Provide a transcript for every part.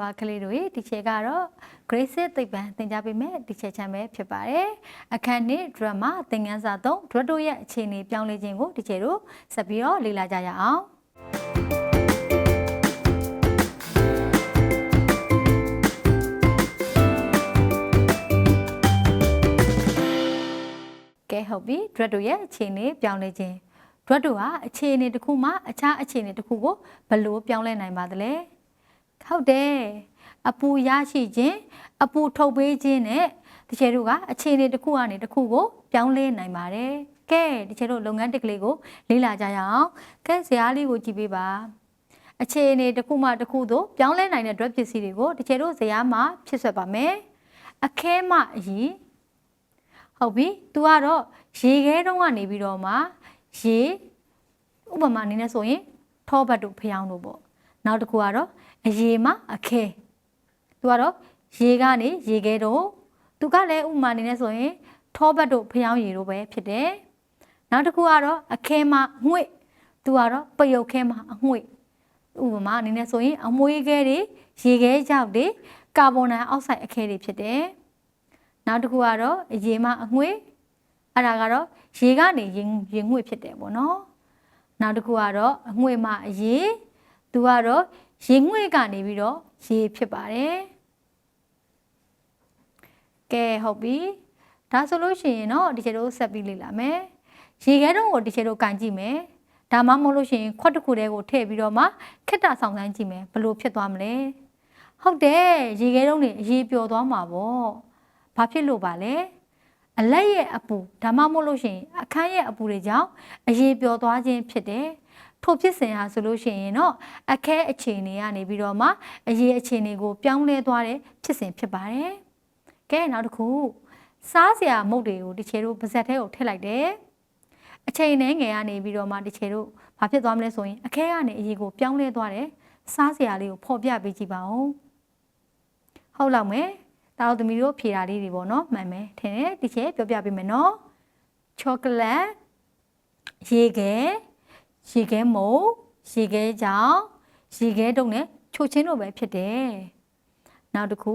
ပါကလေးတို့ရေဒီချက်ကတော့ Grace သိပ္ပံသင်ကြားပေးမယ်ဒီချက်ချမ်းပဲဖြစ်ပါတယ်အခန်းနှစ် drama သင်ခန်းစာ3 drama တို့ရဲ့အခြေအနေပြောင်းလဲခြင်းကိုဒီချက်တို့ဆက်ပြီးတော့လေ့လာကြရအောင်ကဲဟုတ်ပြီ drama တို့ရဲ့အခြေအနေပြောင်းလဲခြင်း drama တို့ဟာအခြေအနေတစ်ခုမှအခြားအခြေအနေတစ်ခုကိုဘယ်လိုပြောင်းလဲနိုင်ပါသလဲ ဟုတ်တယ်အပူရရှိခြင်းအပူထုတ်ပေးခြင်းနဲ့တချေတို့ကအခြေအနေတစ်ခုကနေတစ်ခုကိုပြောင်းလဲနိုင်ပါတယ်ကဲတချေတို့လုပ်ငန်းတစ်ကလေးကိုလေ့လာကြရအောင်ကဲဇာတ်လေးကိုကြည့်ပေးပါအခြေအနေတစ်ခုမှတစ်ခုသို့ပြောင်းလဲနိုင်တဲ့ drug ပစ္စည်းတွေကိုတချေတို့ဇာတ်မှာဖြစ်ဆွဲပါမယ်အခဲမှအရင်ဟုတ်ပြီ तू ကတော့ရေခဲတုံးကနေပြီးတော့မှရေဥပမာအနေနဲ့ဆိုရင်ထောဘတ်တို့ဖျောင်းတို့ပေါ့ နောက်တစ်ခုကတော့အရေမှအခဲသူကတော့ရေကနေရေခဲတို့သူကလည်းဥပမာအနေနဲ့ဆိုရင်ထောဘတ်တို့ဖျောင်းရေတို့ပဲဖြစ်တယ်နောက်တစ်ခုကတော့အခဲမှငွေ့သူကတော့ပယုတ်ခဲမှအငွေ့ဥပမာအနေနဲ့ဆိုရင်အမွေးခဲတွေရေခဲကြောက်တွေကာဗွန်ဒိုင်အောက်ဆိုက်အခဲတွေဖြစ်တယ်နောက်တစ်ခုကတော့အရေမှအငွေ့အဲ့ဒါကတော့ရေကနေရေရေငွေ့ဖြစ်တယ်ပေါ့နော်နောက်တစ်ခုကတော့အငွေ့မှအရေ သူကတော့ရေငွေ့ကနေပြီးတော့ရေဖြစ်ပါတယ်ကဲဟုတ်ပြီဒါဆိုလို့ရှိရင်တော့ဒီချေတို့ဆက်ပြီးလေ့လာမယ်ရေခဲတုံးကိုဒီချေတို့ကန်ကြည့်မယ်ဒါမှမဟုတ်လို့ရှိရင်ခွက်တစ်ခုတည်းကိုထည့်ပြီးတော့မှခက်တာဆောင်စမ်းကြည့်မယ်ဘလို့ဖြစ်သွားမလဲဟုတ်တယ်ရေခဲတုံးနေအရေပျော်သွားမှာပေါ့ဘာဖြစ်လို့ပါလဲအလက်ရဲ့အပူဒါမှမဟုတ်လို့ရှိရင်အခန်းရဲ့အပူတွေကြောင့်အရေပျော်သွားခြင်းဖြစ်တယ် ထို့ဖြစ်စဉ်ဟာဆိုလို့ရှိရင်တော့အခဲအခြေအနေကနေပြီးတော့မှအရေးအခြေအနေကိုပြောင်းလဲသွားတဲ့ဖြစ်စဉ်ဖြစ်ပါတယ်။ကဲနောက်တစ်ခုစားစရာမုတ်တွေကိုဒီချေတို့ပါဇက်ထဲကိုထည့်လိုက်တယ်။အချိန်နဲ့ငယ်ကနေပြီးတော့မှဒီချေတို့ဘာဖြစ်သွားမလဲဆိုရင်အခဲကနေအရေးကိုပြောင်းလဲသွားတယ်။စားစရာလေးကိုဖော်ပြပေးကြည့်ပါဦး။ဟုတ်လောက်မယ်။တာတို့သမီးတို့ဖြေတာလေးတွေပေါ့နော်မှန်မယ်ထင်တယ်ဒီချေပြောပြပေးမယ်နော်။ချောကလက်ရေခဲ ရေခဲမုံရေခဲကြောင်ရေခဲတုံနဲ့ချိုချင်းတို့ပဲဖြစ်တယ်။နောက်တစ်ခု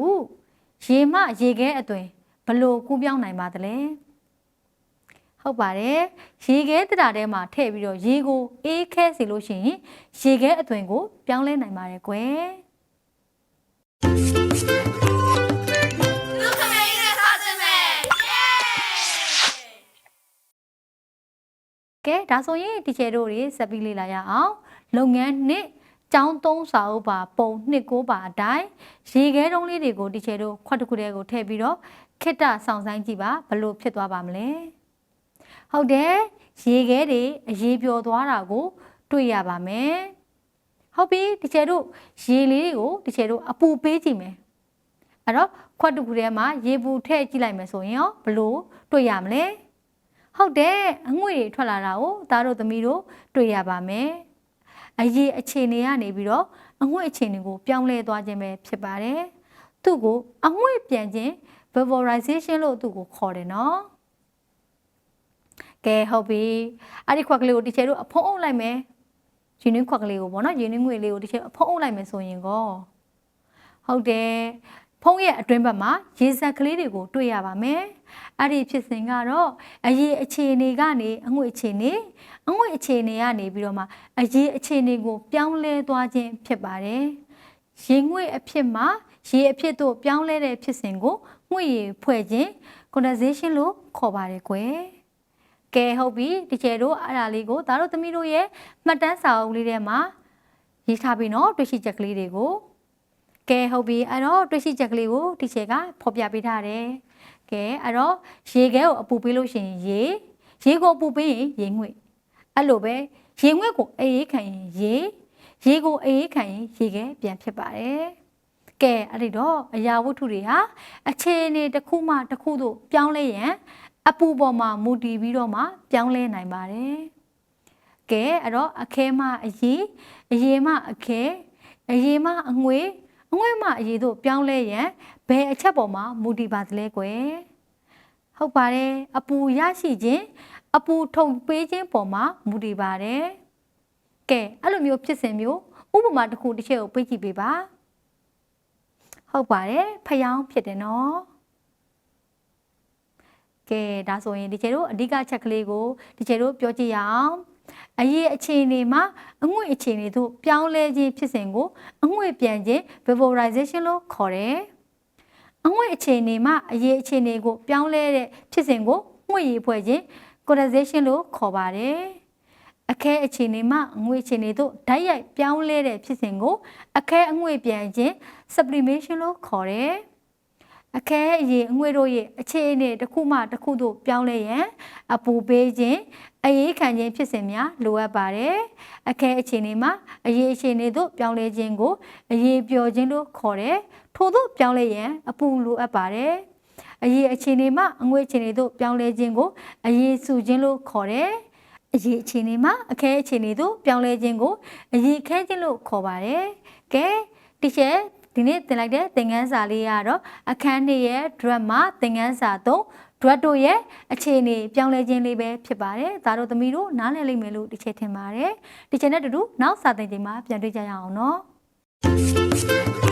ရေမှရေခဲအသွင်ဘလို့ကူးပြောင်းနိုင်ပါသလဲ။ဟုတ်ပါတယ်။ရေခဲတရာထဲမှာထည့်ပြီးတော့ရေကိုအေးခဲစေလို့ရှိရင်ရေခဲအသွင်ကိုပြောင်းလဲနိုင်ပါတယ်ကွယ်။ ကဲဒါဆိုရင်ဒီချေတို့တွေဆက်ပြီးလေ့လာရအောင်လုပ်ငန်းနှစ်ကျောင်းသုံးစာအုပ်ပါပုံနှစ်ကိုပါအတိုင်းရေခဲတုံးလေးတွေကိုဒီချေတို့ခွက်တစ်ခုတည်းကိုထည့်ပြီးတော့ခိတ္တဆောင်ဆိုင်ကြည့်ပါဘလို့ဖြစ်သွားပါမလဲဟုတ်တယ်ရေခဲတွေအရေးပျော်သွားတာကို တွေ့ရပါမယ်ဟုတ်ပြီဒီချေတို့ရေလေးတွေကိုဒီချေတို့အပူပေးကြည့်မယ်အဲ့တော့ခွက်တစ်ခုထဲမှာရေပူထည့်ကြည့်လိုက်မယ်ဆိုရင်ရောဘလို့တွေ့ရမလဲ ဟုတ်တယ်အငွေ့တွေထွက်လာတာကိုသားတို့သမီးတို့တွေ့ရပါမယ်အရေးအခြေအနေကနေပြီးတော့အငွေ့အခြေအနေကိုပြောင်းလဲသွားခြင်းပဲဖြစ်ပါတယ်သူ့ကိုအငွေ့ပြန်ခြင်း vaporization လို့သူ့ကိုခေါ်တယ်နော်ကဲဟုတ်ပြီအဲ့ဒီခွက်ကလေးကိုဒီချေတို့အဖုံးအုပ်လိုက်မယ်ယူနင်းခွက်ကလေးကိုပေါ့နော်ယူနင်းငွေလေးကိုဒီချေအဖုံးအုပ်လိုက်မယ်ဆိုရင်ကောဟုတ်တယ်ဖုံးရဲ့အတွင်းဘက်မှာရေစက်ကလေးတွေကိုတွေ့ရပါမယ်။ အဲ့ဒီဖြစ်စဉ်ကတော့အရေးအခြေအနေကနေအငွေ့အခြေအနေအငွေ့အခြေအနေကနေပြီးတော့မှအရေးအခြေအနေကို ပြောင်းလဲသွားခြင်းဖြစ်ပါတယ်။ရေငွေ့အဖြစ်မှာရေအဖြစ်သို့ပြောင်းလဲတဲ့ဖြစ်စဉ်ကိုငွေ့ရဖွဲ့ခြင်း condensation လို့ခေါ်ပါတယ်ကွယ်။ကဲဟုတ်ပြီဒီကျဲတို့အဲ့ဒါလေးကိုဒါတို့သမီးတို့ရဲ့မှတ်တမ်းစာအုပ်လေးထဲမှာရေးထားပြီးတော့တွေ့ရှိချက်ကလေးတွေကိုကဲဟုတ်ပြီအဲ့တော့တွေ့ရှိချက်ကလေးကိုတီချေကဖော်ပြပေးထားတယ် ကဲအဲ့တော့ရေခဲကိုအပူပေးလို့ရှိရင်ရေရေကိုအပူပေးရင်ရေငွေ့အဲ့လိုပဲရေငွေ့ကိုအေးအေးခံရင်ရေရေကိုအေးအေးခံရင်ရေခဲပြန်ဖြစ်ပါတယ်ကဲအဲ့ဒီတော့အရာဝတ္ထုတွေဟာအခြေအနေတစ်ခုမှတစ်ခုသို့ပြောင်းလဲရန်အပူပေါ်မှာမူတည်ပြီးတော့မှပြောင်းလဲနိုင်ပါတယ်ကဲအဲ့တော့အခဲမှအရေးအရေးမှအခဲအရေးမှအငွေ့ အငွေ့မှအရေးတို့ပြောင်းလဲရန်ဘယ်အချက်ပေါ်မှာမူတည်ပါသလဲကွယ်ဟုတ်ပါတယ်အပူရရှိခြင်းအပူထုံပေးခြင်းပေါ်မှာမူတည်ပါတယ်ကဲအဲ့လိုမျိုးဖြစ်စဉ်မျိုးဥပမာတစ်ခုတစ်ချက်ကိုပြကြည့်ပေးပါဟုတ်ပါတယ်ဖျောင်းဖြစ်တယ်နော်ကဲဒါဆိုရင်ဒီကျတို့အဓိကချက်ကလေးကိုဒီကျတို့ပြောကြည့်ရအောင် အရေးအခြေအနေမှာအငွေ့အခြေအနေတို့ပြောင်းလဲခြင်းဖြစ်စဉ်ကိုအငွေ့ပြန်ခြင်း vaporization လို့ခေါ်တယ်အငွေ့အခြေအနေမှာအရေးအခြေအနေကိုပြောင်းလဲတဲ့ဖြစ်စဉ်ကိုငွေ့ရည်ဖွဲ့ခြင်း condensation လို့ခေါ်ပါတယ်အခဲအခြေအနေမှာအငွေ့အခြေအနေတို့ဓာတ်ရိုက်ပြောင်းလဲတဲ့ဖြစ်စဉ်ကိုအခဲအငွေ့ပြန်ခြင်း sublimation လို့ခေါ်တယ် အခဲအရေးအငွေ့တို့ရဲ့အခြေအနေတစ်ခုမှတစ်ခုသို့ပြောင်းလဲရန်အပူပေးခြင်းအရေးခံခြင်းဖြစ်စဉ်များလိုအပ်ပါတယ်အခဲအခြေအနေမှာအရေးအခြေအနေတို့ပြောင်းလဲခြင်းကိုအရေးပျော်ခြင်းလို့ခေါ်တယ်ထို့သို့ပြောင်းလဲရန်အပူလိုအပ်ပါတယ်အရေးအခြေအနေမှာအငွေ့အခြေအနေတို့ပြောင်းလဲခြင်းကိုအရေးစုခြင်းလို့ခေါ်တယ်အရေးအခြေအနေမှာအခဲအခြေအနေတို့ပြောင်းလဲခြင်းကိုအရေးခဲခြင်းလို့ခေါ်ပါတယ်ကဲတီချယ် ဒီနေ့သင်လိုက်တဲ့သင်ခန်းစာလေးကတော့အခန်းနှစ်ရဲ့ drama သင်ခန်းစာ3 drug တို့ရဲ့အခြေအနေပြောင်းလဲခြင်းလေးပဲဖြစ်ပါတယ်ဒါတို့သမီးတို့နားလည်လိမ့်မယ်လို့ဒီချက်ထင်ပါတယ်ဒီချက်နဲ့တူတူနောက်စာသင်ချိန်မှာပြန်တွေ့ကြရအောင်နော်